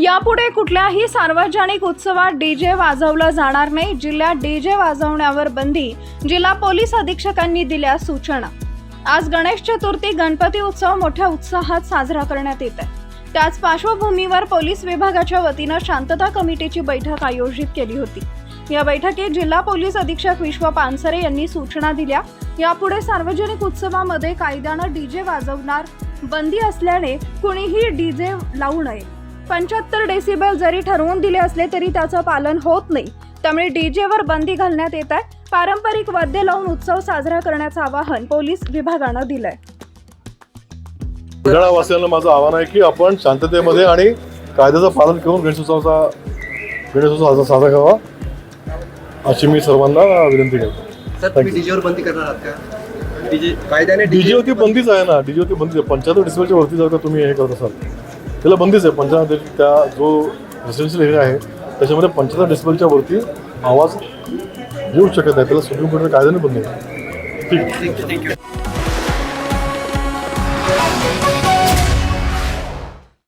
यापुढे कुठल्याही सार्वजनिक उत्सवात डीजे वाजवलं जाणार नाही. जिल्ह्यात डीजे वाजवण्यावर बंदी जिल्हा पोलीस अधीक्षकांनी दिल्या सूचना. आज गणेश चतुर्थी गणपती उत्सव मोठ्या उत्साहात साजरा करण्यात येत आहे त्याच पार्श्वभूमीवर पोलीस विभागाच्या वतीनं शांतता कमिटीची बैठक आयोजित केली होती. या बैठकीत जिल्हा पोलीस अधीक्षक विश्व पानसरे यांनी सूचना दिल्या. यापुढे सार्वजनिक उत्सवामध्ये कायद्यानं डीजे वाजवणार बंदी असल्याने कुणीही डीजे लावू नये. पंच्याहत्तर डेसिबल जरी ठरवून दिले असले तरी त्याचं पालन होत नाही. त्यामुळे डीजेवर बंदी घालण्यात येत आहे. पारंपरिक वाद्य लावून उत्सव साजरा करण्याचं आवाहन पोलीस विभागानं दिलंय. बुलढाणावासियांना माझं आव्हान आहे की आपण शांततेमध्ये आणि कायद्याचं पालन करून गणेशोत्सवाचा गणेशोत्सव साजरा साजरा करावा अशी मी सर्वांना विनंती करतो. सर तुम्ही डीजेवर बंदी करणार आहात का? डीजे कायद्याने डीजे होती बंदीच आहे ना. डीजे होती बंदीच आहे पंच्याहत्तर डिसिबलच्या वरती जर का तुम्ही हे करत असाल त्याला बंदीच आहे. पंचायत त्या जो रेसिडेन्शियल एरिया आहे त्याच्यामध्ये पंचायत डिसिबलच्या वरती आवाज येऊ शकत नाही. त्याला सुप्रीम कोर्टाच्या कायद्याने बंदी आहे ठीक. थँक्यू